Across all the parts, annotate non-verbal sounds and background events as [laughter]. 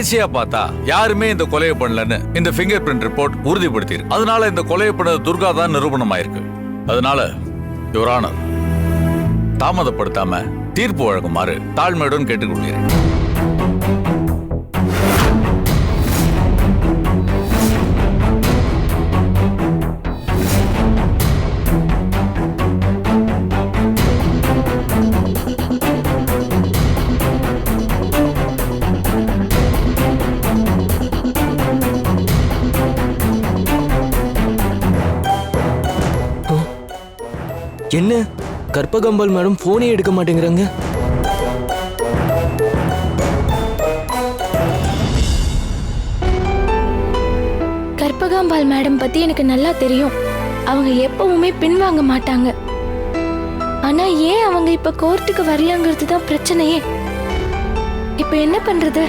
கடைசியா பார்த்தா யாருமே இந்த கொலையை பண்ணலன்னு இந்த ஃபிங்கர் பிரிண்ட் ரிப்போர்ட் உறுதிப்படுத்தியிருக்கு. அதனால இந்த கொலையை பண்ணது துர்கா தான் நிரூபணமாயிருக்கு. அதனால யுவரானர் தாமதப்படுத்தாம தீர்ப்பு வழங்குமாறு தாழ்மையுடன் கேட்டுக்கொள்கிறேன். என்ன? கற்பகம்பாள் மேடம் போனே எடுக்க மாட்டேங்கிறாங்க. கற்பகாம்பாள் மேடம் பத்தி எனக்கு நல்லா தெரியும். அவங்க எப்பவுமே பின்வாங்க மாட்டாங்க. ஆனா ஏன் அவங்க இப்ப கோர்ட்டுக்கு வரலங்கிறது தான் பிரச்சனையே. இப்ப என்ன பண்றது?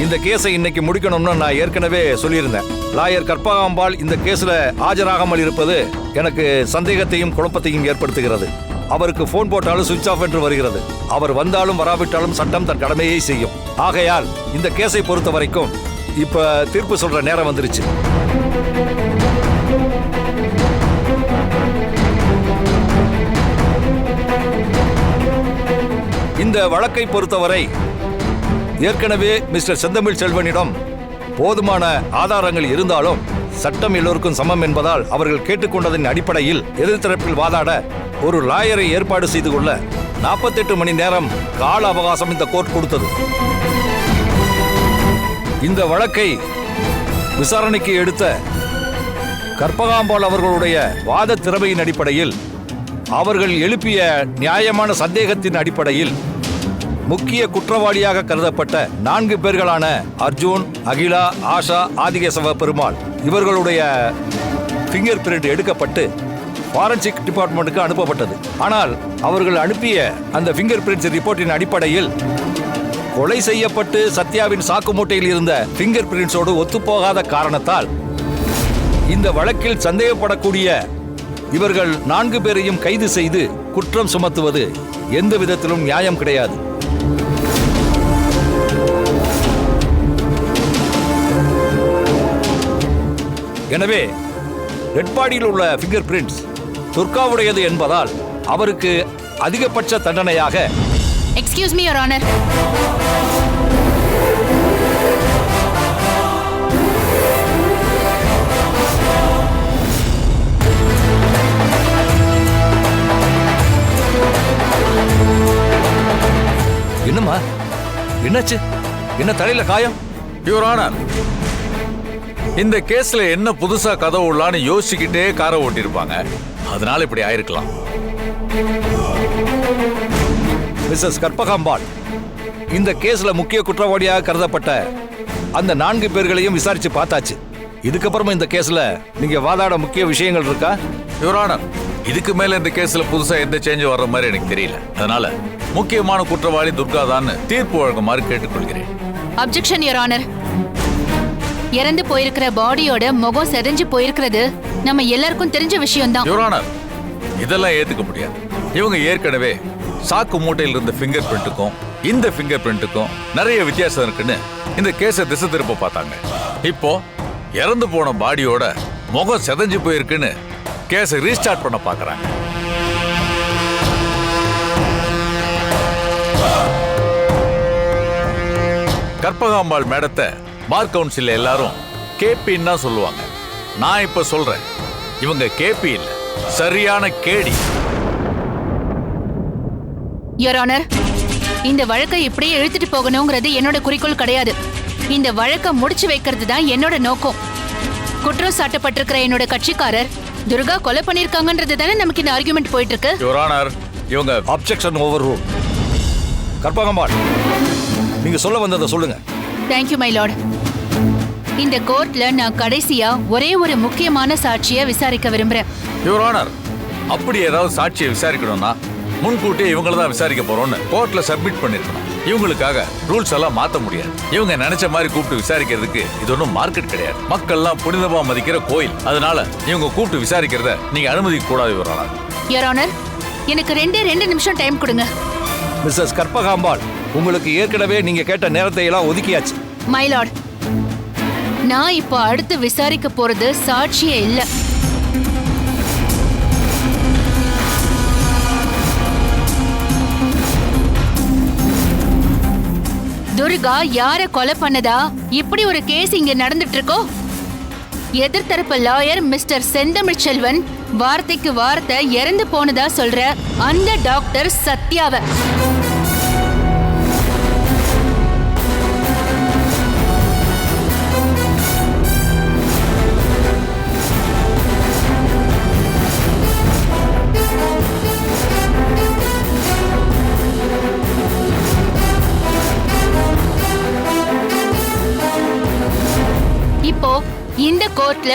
இந்த கேஸை இன்னைக்கு முடிக்கணும்னு நான் ஏற்கனவே சொல்லியிருந்தேன். லாயர் கற்பகாம்பாள் இந்த கேஸில் ஆஜராகாமல் இருப்பது எனக்கு சந்தேகத்தையும் குழப்பத்தையும் ஏற்படுத்துகிறது. அவருக்கு போன் போட்டாலும் சுவிட்ச் ஆஃப் என்று வருகிறது. அவர் வந்தாலும் வராவிட்டாலும் சட்டம் தன் கடமையை செய்யும். ஆகையால் இந்த கேஸை பொறுத்த வரைக்கும் இப்ப தீர்ப்பு சொல்ற நேரம் வந்துருச்சு. இந்த வழக்கை பொறுத்தவரை ஏற்கனவே மிஸ்டர் செந்தமிழ் செல்வனிடம் போதுமான ஆதாரங்கள் இருந்தாலும் சட்டம் எல்லோருக்கும் சமம் என்பதால் அவர்கள் கேட்டுக்கொண்டதன் அடிப்படையில் எதிர்த்தரப்பில் வாதாட ஒரு லாயரை ஏற்பாடு செய்து கொள்ள நாற்பத்தெட்டு மணி நேரம் கால அவகாசம் இந்த கோர்ட் கொடுத்தது. இந்த வழக்கை விசாரணைக்கு எடுத்த கற்பகாம்பாள் அவர்களுடைய வாத திறமையின் அடிப்படையில் அவர்கள் எழுப்பிய நியாயமான சந்தேகத்தின் அடிப்படையில் முக்கிய குற்றவாளியாக கருதப்பட்ட நான்கு பேர்களான அர்ஜுன் அகிலா ஆஷா ஆதிகேசவ பெருமாள். இவர்களுடைய ஃபிங்கர் பிரிண்ட் எடுக்கப்பட்டு ஃபாரன்சிக் டிபார்ட்மெண்ட்டுக்கு அனுப்பப்பட்டது. ஆனால் அவர்கள் அனுப்பிய அந்த ஃபிங்கர் பிரிண்ட்ஸ் ரிப்போர்ட்டின் அடிப்படையில் கொலை செய்யப்பட்டு சத்யாவின் சாக்கு மூட்டையில் இருந்த ஃபிங்கர் பிரிண்ட்ஸோடு ஒத்துப்போகாத காரணத்தால் இந்த வழக்கில் சந்தேகப்படக்கூடிய இவர்கள் நான்கு பேரையும் கைது செய்து குற்றம் சுமத்துவது எந்த விதத்திலும் நியாயம் கிடையாது. எனவே ரெட் பாடியில் உள்ள ஃபிங்கர் பிரிண்ட்ஸ் துர்காவுடையது என்பதால் அவருக்கு அதிகபட்ச தண்டனையாக எக்ஸ்கியூஸ் மீ யுவர் ஆனர் என்னம்மா? என்னாச்சு? என்ன தலையில காயம்? யுவர் ஆனர் இந்த கேஸ்ல என்ன புதுசா கதை உள்ளான்னு யோசிச்சுக்கிட்டே காரை ஓட்டியிருப்பாங்க. அதனால இப்படி ஆயிருக்கலாம். மிஸ்ஸஸ் கற்பகாம்பாள் இந்த கேஸ்ல முக்கிய குற்றவாளியாக கருதப்பட்ட அந்த நான்கு பேர்களையும் விசாரிச்சு பார்த்தாச்சு. இதுக்கப்புறமா இந்த கேஸ்ல நீங்க வாதாட முக்கிய விஷயங்கள் இருக்கா? யுவர் ஆனர் இதுக்கு மேல இந்த கேஸ்ல புதுசா எந்த சேஞ்ச் வர்ற மாதிரி எனக்கு தெரியல. அதனால முக்கியமான குற்றவாளி துர்கா தான் தீர்ப்பு வழங்குமாறு கேட்டுக்கொள்கிறேன். அப்ஜெக்ஷன் யுவர் ஆனர் இறந்து போயிருக்கிற பாடியோட முகம் செதஞ்சு போயிருக்கிறது. நம்ம எல்லாருக்கும் தெரிஞ்ச விஷயம் தான் இதெல்லாம் ஏத்துக்க முடியாது. இவங்க ஏற்கனவே சாக்கு மூட்டையில் இருந்த ஃபிங்கர் பிரிண்ட்டுக்கும் இந்த ஃபிங்கர் பிரிண்ட்டுக்கும் நிறைய வித்தியாசம் இருக்குன்னு இந்த கேஸை திசை திருப்ப பார்த்தாங்க. இப்போ இறந்து போன பாடியோட முகம் செதஞ்சு போயிருக்குன்னு கேஸை ரீஸ்டார்ட் பண்ண பார்க்குறாங்க. கற்பகாம்பாள் மேடத்தை பார் கவுன்சில் எல்லாரும் கேபின்னு தான் சொல்லுவாங்க. நான் இப்ப சொல்றேன். இவங்க கேபி இல்ல. சரியான கேடி. யுவர் ஆனர் இந்த வழக்கை இப்படியே இழுத்துட்டு போகணுங்கிறது என்னோட குறிக்கோள் கிடையாது. இந்த வழக்கை முடிச்சு வைக்கிறது தான் என்னோட நோக்கம். குற்றம் சாட்டப்பட்டிருக்கிற என்னோட கட்சிக்காரர் துர்கா கொலை பண்ணிருக்காங்கன்றது தானே நமக்கு இந்த ஆர்குமெண்ட் போயிட்டு இருக்கு யுவர் ஆனர் இவங்க அப்செக்ஷன் ஓவர் ரூல் கற்பகாம்பாள் நீங்க சொல்ல வந்ததை சொல்லுங்க. தேங்க்யூ மை லார்ட் இந்த கோர்ட்ல நான் கடைசியா ஒரே ஒரு முக்கியமான சாட்சியை விசாரிக்க விரும்புறேன். யுவர் ஆனர் அப்படி ஏதாவது சாட்சியை விசாரிக்கணும்னா முன்கூட்டியே இவங்கள தான் விசாரிக்க போறோம்னு கோர்ட்ல சப்மிட் பண்ணிருக்கணும். இவங்களுக்காக ரூல்ஸ் எல்லாம் மாத்த முடியாது. இவங்க நினைச்ச மாதிரி கூப்பிட்டு விசாரிக்கிறதுக்கு இது ஒன்றும் மார்க்கெட் கிடையாது. மக்கள்லாம் புனிதமா மதிக்கிற கோயில். அதனால இவங்க கூப்பிட்டு விசாரிக்கிறத நீங்க அனுமதிக்க கூடாது யுவர் ஆனர் யுவர் ஆனர் எனக்கு ரெண்டே ரெண்டு நிமிஷம் டைம் கொடுங்க. மிஸ்ஸஸ் கற்பகாம்பாள் உங்களுக்கு ஏற்கனவே நீங்க கேட்ட நேரத்தை எல்லாம் ஒதுக்கியாச்சு. மைலாட் நான் இப்போ அடுத்து விசாரிக்க போறது சாட்சியே இல்ல. துர்கா யார கொலை பண்ணதா? இப்படி ஒரு கேஸ் இங்க நடந்துட்டு இருக்கோ எதிர்த்தரப்பு லாயர் மிஸ்டர் செந்தமிழ் செல்வன் வார்த்தைக்கு வார்த்தை இறந்து போனதா சொல்ற அந்த டாக்டர் சத்யாவை.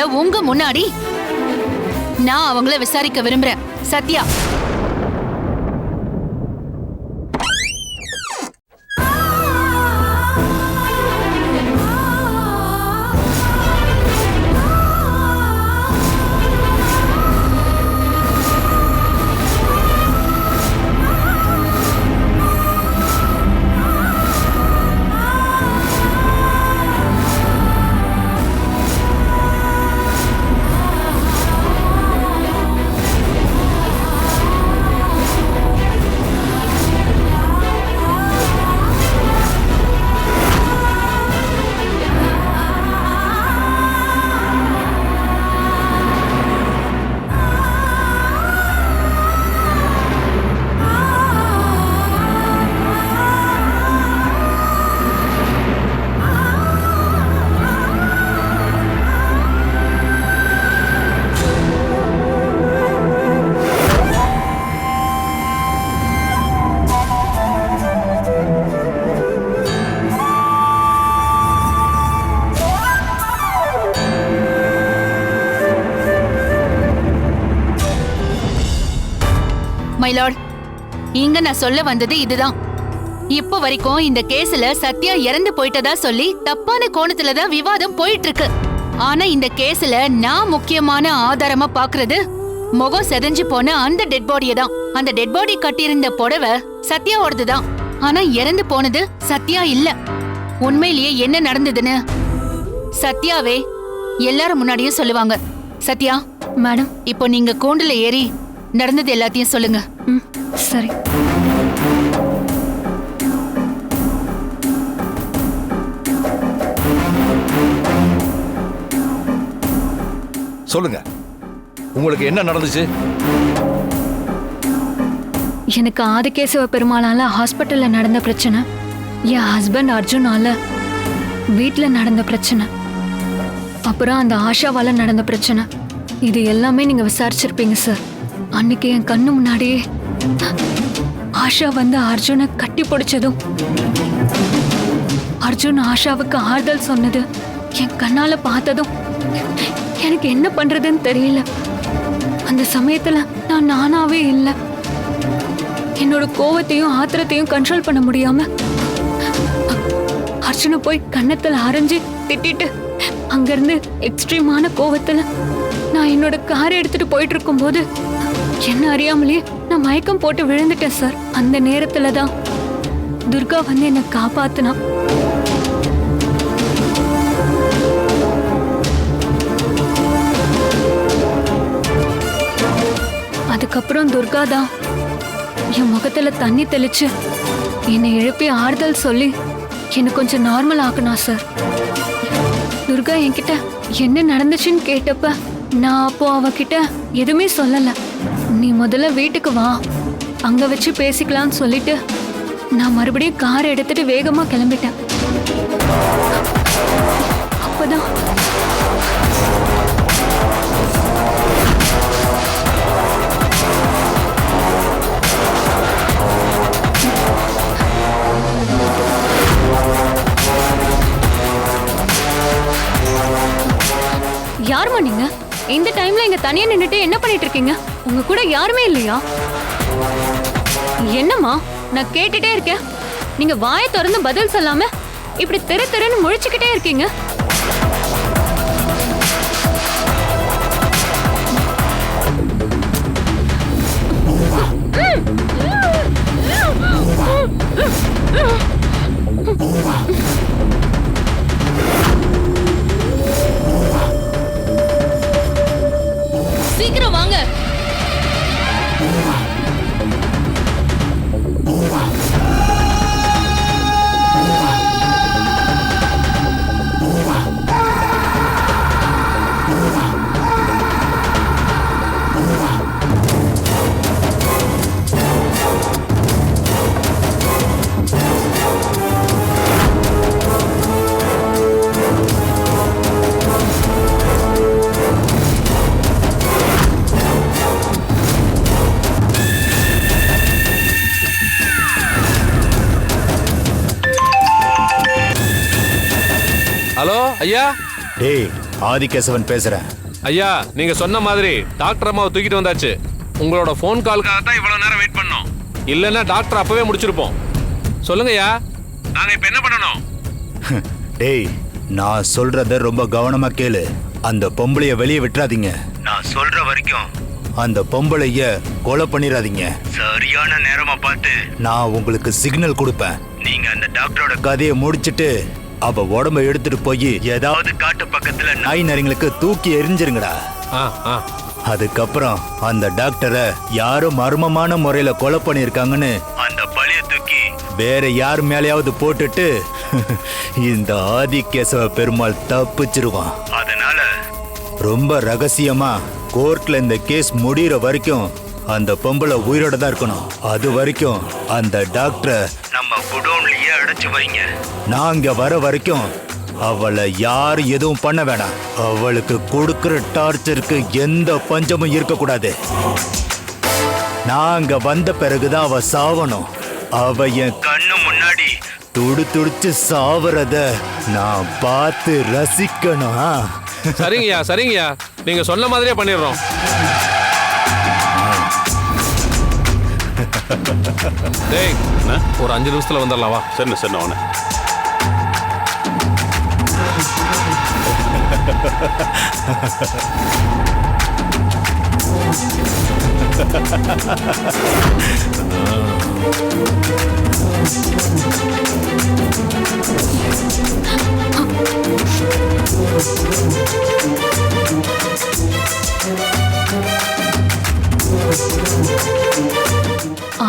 உங்க முன்னாடி நான் அவங்கள விசாரிக்க விரும்புறேன். சத்யா. மைலார்ட். இங்க நான் சொல்ல வந்தது இதுதான். இப்போ வரைக்கும் இந்த கேஸ்ல சத்யா இறந்து போயிட்டதா சொல்லி தப்பான கோணத்துல தான் விவாதம் போயிட்டு இருக்கு ஆனா இந்த கேஸ்ல நான் முக்கியமான ஆதாரமா பாக்குறது முகம் செதஞ்சு போன அந்த டெட் பாடியை தான். அந்த டெட் பாடி கட்டியிருந்த புடவை சத்யாவோடது தான் ஆனா இறந்து போனது சத்யா இல்ல. உண்மையிலேயே என்ன நடந்ததுன்னு சத்யாவே எல்லாரும் முன்னாடியும் சொல்லுவாங்க. சத்யா மேடம். இப்போ நீங்க கூண்டுல ஏறி நடந்தது எல்லாத்தையும் சொல்லுங்க. சரி. சொல்லுங்க. உங்களுக்கு என்ன நடந்துச்சு? எனக்கு ஆதிகேசவ பெருமாளால ஹாஸ்பிட்டல்ல நடந்த பிரச்சனை என் ஹஸ்பண்ட் அர்ஜுனால வீட்ல நடந்த பிரச்சனை அப்புறம் அந்த ஆஷாவால நடந்த பிரச்சனை இது எல்லாமே நீங்க விசாரிச்சிருப்பீங்க சார். அன்னைக்கு என் கண்ணு முன்னாடியே ஆஷா வந்து அர்ஜுனை கட்டி பிடிச்சதும். அர்ஜுன் ஆஷாவுக்கு ஆறுதல் சொன்னது என் கண்ணால பார்த்ததும் எனக்கு என்ன பண்றதுன்னு தெரியல. அந்த சமயத்துல நான் நானாவே இல்லை. என்னோட கோவத்தையும் ஆத்திரத்தையும் கண்ட்ரோல் பண்ண முடியாம அ- அர்ஜுனை போய் கன்னத்துல அரைஞ்சு திட்டிட்டு அங்கிருந்து எக்ஸ்ட்ரீமான கோவத்துல நான் என்னோட காரை எடுத்துட்டு போயிட்டு இருக்கும்போது என்ன அறியாமலே நான் மயக்கம் போட்டு விழுந்துட்டேன் சார் அந்த நேரத்துல தான் துர்கா வந்து என்னை காப்பாத்தினா. அதுக்கப்புறம் துர்கா தான் என் முகத்துல தண்ணி தெளிச்சு என்னை எழுப்பி ஆறுதல் சொல்லி என்னை கொஞ்சம் நார்மல் ஆக்குனா சார் துர்கா என்கிட்ட என்ன நடந்துச்சுன்னு கேட்டப்ப நான் அப்போ அவகிட்ட எதுவுமே சொல்லலை. நீ முதல்ல வீட்டுக்கு வா. அங்க வச்சு பேசிக்கலாம்னு சொல்லிட்டு நான் மறுபடியும் கார் எடுத்துட்டு வேகமா கிளம்பிட்டேன். அப்பதான் இந்த இங்க தனியா நின்னுட்டு என்ன பண்ணிட்டு இருக்கீங்க? உங்க கூட யாருமே இல்லையா? என்னம்மா? நான் கேட்டுட்டே இருக்கேன். நீங்க வாயை திறந்து பதில் சொல்லாம இப்படி தெரு தெருன்னு முழிச்சுக்கிட்டே இருக்கீங்க. ம். சீக்கிரம் வாங்க. ஆதிகேசவன் பேசுறேன். ஐயா நீங்க சொன்ன மாதிரி டாக்டர் அம்மாவை தூக்கிட்டு வந்தாச்சு. உங்களோட ஃபோன் காலுக்காக தான் இவ்வளவு நேரம் வெயிட் பண்ணோம். இல்லைன்னா டாக்டர் அப்பவே முடிச்சிருப்போம். சொல்லுங்க ஐயா. நாங்க இப்ப என்ன பண்ணணும்? [laughs] டேய் நான் சொல்றத ரொம்ப கவனமா கேளு. அந்த பொம்பளைய வெளியே விட்டுறாதீங்க. நான் சொல்ற வரைக்கும் அந்த பொம்பளைய கொலை பண்ணிடாதீங்க சரியான நேரமா பார்த்து நான் உங்களுக்கு சிக்னல் கொடுப்பேன். நீங்க அந்த டாக்டரோட கதையை முடிச்சிட்டு அவ உடம்ப எடுத்துட்டு போய் ஏதாவது காட்டு பக்கத்துல நாய் நரிங்களுக்கு தூக்கி எரிஞ்சிருங்கடா அதுக்கப்புறம் அந்த டாக்டரை யாரோ மர்மமான முறையில கொலை பண்ணிருக்காங்கன்னு அந்த பழிய தூக்கி வேற யார் மேலயாவது போட்டுட்டு [laughs] இந்த ஆதிகேசவ பெருமாள் தப்பிச்சிருவான். அதனால ரொம்ப ரகசியமா கோர்ட்ல இந்த கேஸ் முடியற வரைக்கும் அந்த பொம்பளை உயிரோட தான் இருக்கணும். அது வரைக்கும் அந்த டாக்டரை அடைச்சு வைங்க. நாங்க வர வரைக்கும் அவளை யார் எதுவும் பண்ண வேணாம். அவளுக்கு கொடுக்கிற டார்ச்சருக்கு எந்த பஞ்சமும் இருக்கக்கூடாது. நாங்க வந்த பிறகுதான் அவ சாவணும். அவ என் கண்ணு முன்னாடி துடு துடிச்சு சாவறத நான் பார்த்து ரசிக்கணும்? சரிங்கய்யா சரிங்கய்யா. நீங்க சொன்ன மாதிரியே பண்ணிடுறோம். [laughs] டேய் ஒரு அஞ்சு நிமிஷத்துல வந்துடலாம் வா. சரிண்ணே சரிண்ணே அவனை.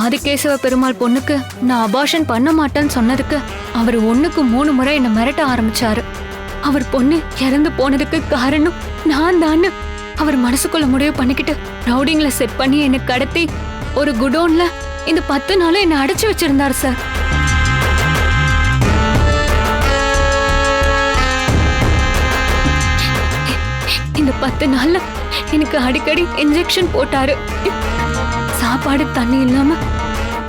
ஆதிகேசவ பெருமாள் பொண்ணுக்கு நான் அபாஷன் பண்ண மாட்டேன்னு சொன்னதுக்கு அவர் ஒண்ணுக்கு மூணு முறை என்ன மிரட்ட ஆரம்பிச்சாரு. அவர் பொண்ணு இறந்து போனதுக்கு காரணம் நான் தான் அவர் மனசுக்குள்ள முடிவு பண்ணிக்கிட்டு ரவுடிங்ல செட் பண்ணி என்னை கடத்தி ஒரு குடோன்ல இந்த பத்து நாளும் என்னை அடைச்சு வச்சிருந்தார் சார் இந்த பத்து நாள்ல எனக்கு அடிக்கடி இன்ஜெக்ஷன் போட்டாரு. சாப்பாடு தண்ணி இல்லாம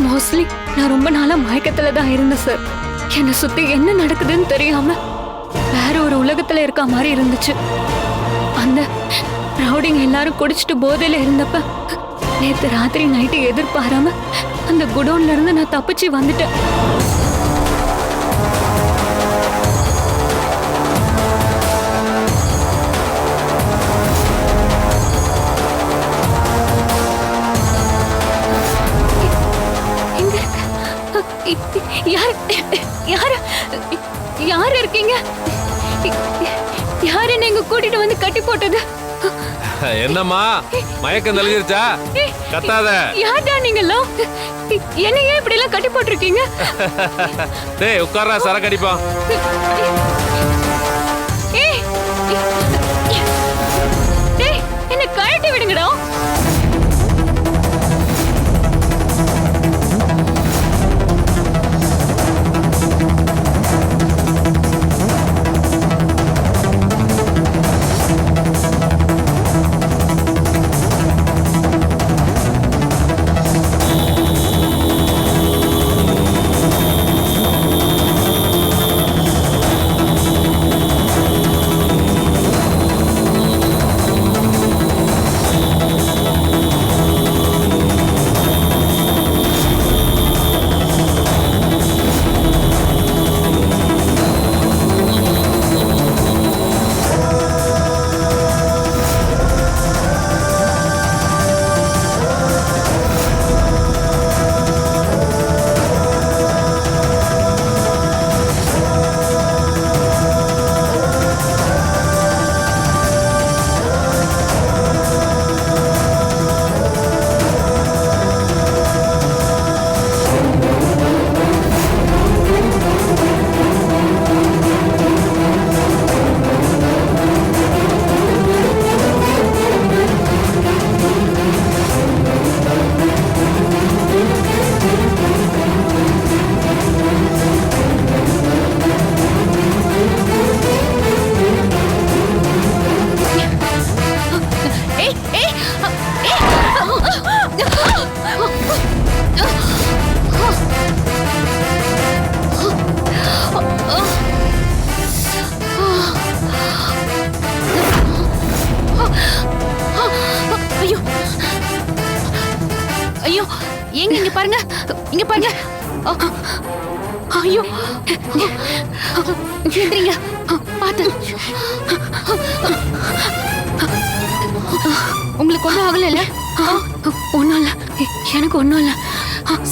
மோஸ்ட்லி நான் ரொம்ப நாளா மயக்கத்துல தான் இருந்தேன் சார் என்னை சுத்தி என்ன நடக்குதுன்னு தெரியாம வேற ஒரு உலகத்துல இருக்க மாதிரி இருந்துச்சு. அந்த ரவுடிங்க எல்லாரும் குடிச்சிட்டு போதையில இருந்தப்ப நேற்று ராத்திரி நைட்டு எதிர்பாராம அந்த குடோன்ல இருந்து நான் தப்பிச்சு வந்துட்டேன். போட்டது என்னம்மா? மயக்கம் தெளிஞ்சிருச்சா கத்தாத. யார்டா நீங்கெல்லாம்? என்ன ஏன் இப்படி எல்லாம் கட்டி போட்டிருக்கீங்க? டேய் உட்கார்றா சரக்கு அடிப்போம்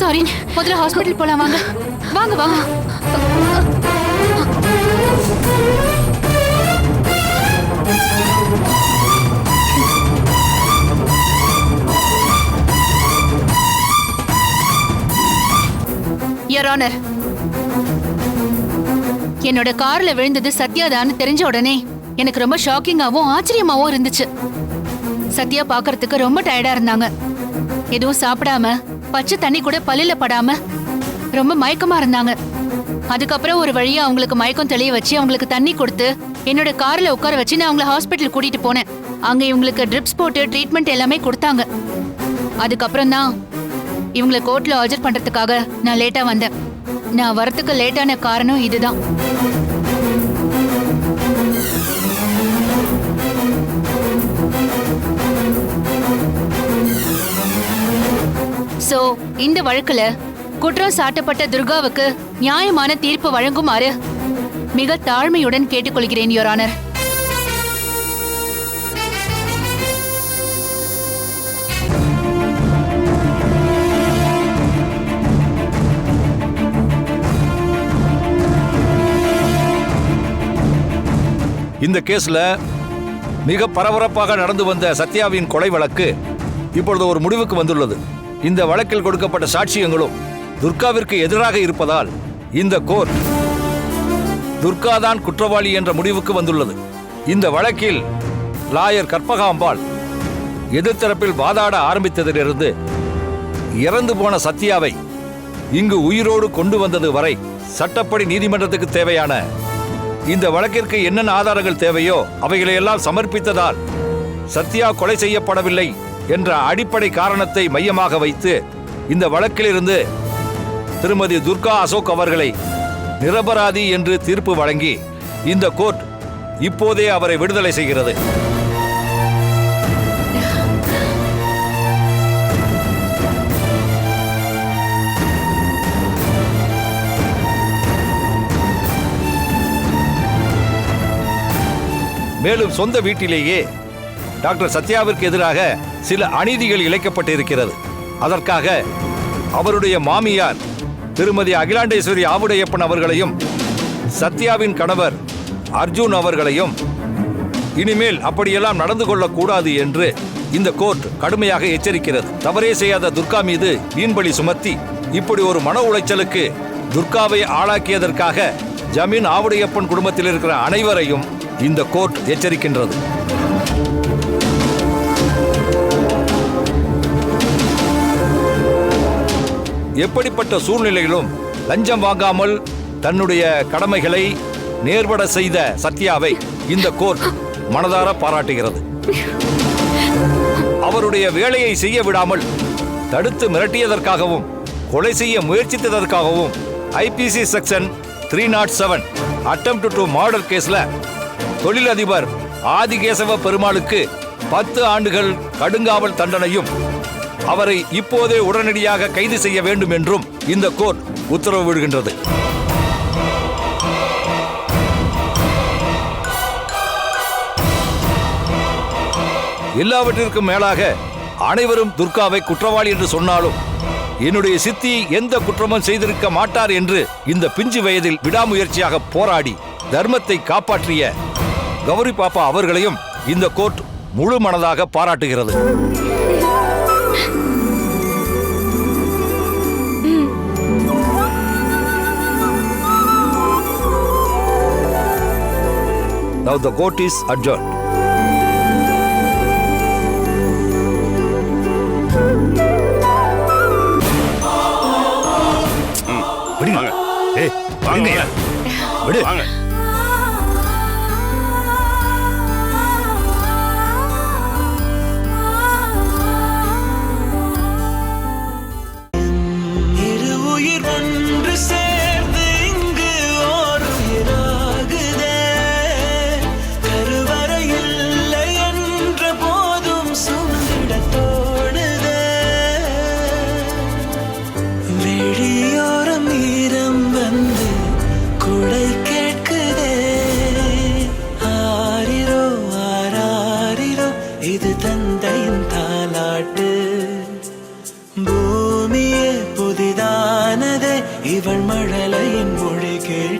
சாரி முதல்ல ஹாஸ்பிட்டல் போலாம் வாங்க. வாங்க வாங்க. யர் ஆனர் என்னோட கார்ல விழுந்தது சத்யாதான்னு தெரிஞ்ச உடனே எனக்கு ரொம்ப ஷாக்கிங்காவும் ஆச்சரியமாவும் இருந்துச்சு. சத்யா பார்க்கறதுக்கு ரொம்ப டயர்டா இருந்தாங்க. எதுவும் சாப்பிடாம பச்சை தண்ணி கூட பல்லுல படாம ரொம்ப மயக்கமா இருந்தாங்க. அதுக்கப்புறம் ஒரு வழியா அவங்களுக்கு மயக்கம் தெளிய வச்சு அவங்களுக்கு தண்ணி கொடுத்து என்னோட கார்ல உட்கார வச்சு நான் அவங்கள ஹாஸ்பிட்டல் கூட்டிட்டு போனேன். அங்க இவங்களுக்கு ட்ரிப்ஸ் போட்டு ட்ரீட்மெண்ட் எல்லாமே கொடுத்தாங்க. அதுக்கப்புறம் தான் இவங்களை கோர்ட்ல ஆஜர் பண்றதுக்காக நான் லேட்டா வந்தேன். நான் வரத்துக்கு லேட்டான காரணம் இதுதான். சோ இந்த வழக்குல குற்றம் சாட்டப்பட்ட துர்காவுக்கு நியாயமான தீர்ப்பு வழங்குமாறு மிக தாழ்மையுடன் கேட்டுக்கொள்கிறேன் யோரானர் இந்த கேஸ்ல மிக பரபரப்பாக நடந்து வந்த சத்யாவின் கொலை வழக்கு இப்பொழுது ஒரு முடிவுக்கு வந்துள்ளது. இந்த வழக்கில் கொடுக்கப்பட்ட சாட்சியங்களும் துர்காவிற்கு எதிராக இருப்பதால் இந்த கோர்ட் துர்கா தான் குற்றவாளி என்ற முடிவுக்கு வந்துள்ளது. இந்த வழக்கில் லாயர் கற்பகாம்பாள் எதிர்த்தரப்பில் வாதாட ஆரம்பித்ததிலிருந்து இறந்து போன சத்யாவை இங்கு உயிரோடு கொண்டு வந்தது வரை சட்டப்படி நீதிமன்றத்துக்கு தேவையான இந்த வழக்கிற்கு என்னென்ன ஆதாரங்கள் தேவையோ அவைகளை எல்லாம் சமர்ப்பித்ததால் சத்யா கொலை செய்யப்படவில்லை என்ற அடிப்படை காரணத்தை மையமாக வைத்து இந்த வழக்கிலிருந்து திருமதி துர்கா அசோக் அவர்களை நிரபராதி என்று தீர்ப்பு வழங்கி இந்த கோர்ட் இப்போதே அவரை விடுதலை செய்கிறது. மேலும் சொந்த வீட்டிலேயே டாக்டர் சத்யாவிற்கு எதிராக சில அநீதிகள் இழைக்கப்பட்டிருக்கிறது. அதற்காக அவருடைய மாமியார் திருமதி அகிலாண்டேஸ்வரி ஆவுடையப்பன் அவர்களையும் சத்யாவின் கணவர் அர்ஜுன் அவர்களையும் இனிமேல் அப்படியெல்லாம் நடந்து கொள்ளக்கூடாது என்று இந்த கோர்ட் கடுமையாக எச்சரிக்கிறது. தவறே செய்யாத துர்கா மீது வீண்பலி சுமத்தி இப்படி ஒரு மன உளைச்சலுக்கு துர்காவை ஆளாக்கியதற்காக ஜமீன் ஆவுடையப்பன் குடும்பத்தில் இருக்கிற அனைவரையும் இந்த கோர்ட் எச்சரிக்கின்றது. எப்படிப்பட்ட சூழ்நிலையிலும் லஞ்சம் வாங்காமல் தன்னுடைய கடமைகளை நேர்பட செய்த சத்யாவை இந்த கோர்ட் மனதார பாராட்டுகிறது. அவருடைய வேலையை செய்ய விடாமல் தடுத்து மிரட்டியதற்காகவும் கொலை செய்ய முயற்சித்ததற்காகவும் IPC section three naught seven attempt to murder கேஸ்ல தொழிலதிபர் ஆதிகேசவ பெருமாளுக்கு பத்து ஆண்டுகள் கடுங்காவல் தண்டனையும் அவரை இப்போதே உடனடியாக கைது செய்ய வேண்டும் என்றும் இந்த கோர்ட் உத்தரவு விடுகின்றது எல்லாவற்றிற்கும் மேலாக அனைவரும் துர்காவை குற்றவாளி என்று சொன்னாலும் என்னுடைய சித்தி எந்த குற்றமும் செய்திருக்க மாட்டார் என்று இந்த பிஞ்சு வயதில் விடாமுயற்சியாக போராடி தர்மத்தை காப்பாற்றிய கௌரி பாப்பா அவர்களையும் இந்த கோர்ட் முழு மனதாக பாராட்டுகிறது. Now the court is adjourned. விடுங்க. ஏய் விடுங்கய்யா. விடு. இரு பூமியே புதிதானதே இவள் மழலையின் மொழி கேள்